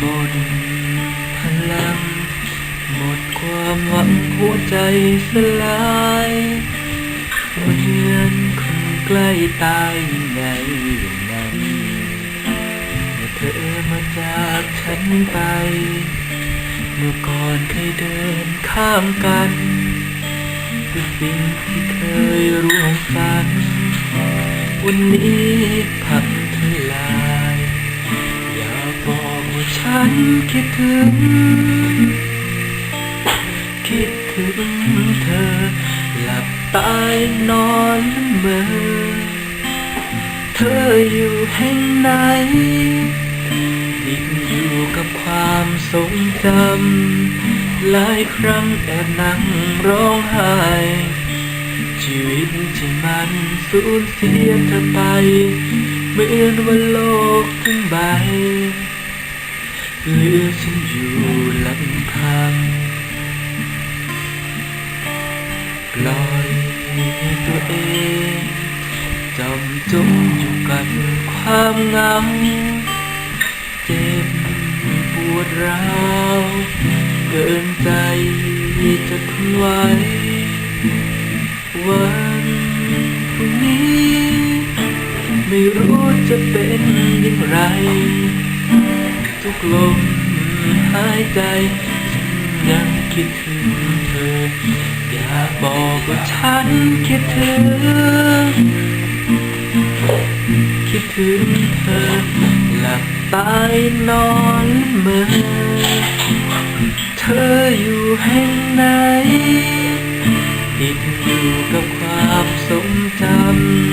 หมดพลัง หมดความหวังหัวใจสลายหมดเงินคนใกล้ตายยังไงย่งนั้นเมื่อเธอมาจากฉันไป เมื่อก่อนเคยเดินข้ามกันด้วยสิ่งที่เคยร่วมฝัน วันนี้ผัก ฉันคิดถึง คิดถึงเธอ หลับตายนอนละเมอ เธออยู่แห่งไหนติดอยู่กับความทรงจำหลายครั้งแอบนั่งร้องไห้ ชีวิตที่มันสูญเสียเธอไป เหมือนว่าโลกทั้งใบ เหลือฉันอยู่ลำพัง ปล่อยตัวเองจมจมอยู่กับความเหงา เจ็บปวดร้าวเกินใจจะทนไหววันพรุ่งนี้ ไม่รู้จะเป็นอย่างไร ลมหายใจยังคิดถึงเธอ อยากบอกว่าฉันคิดถึง คิดถึงเธอ หลับตายนอนเมื่อเธออยู่แห่งไหนติดอยู่กับความทรงจ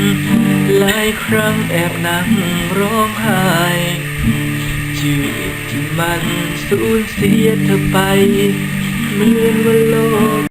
ำหลายครั้งแอบนั่งร้องไห้ ชีวิตที่มันสูญเสียเธอไปเหมือนว่าโลก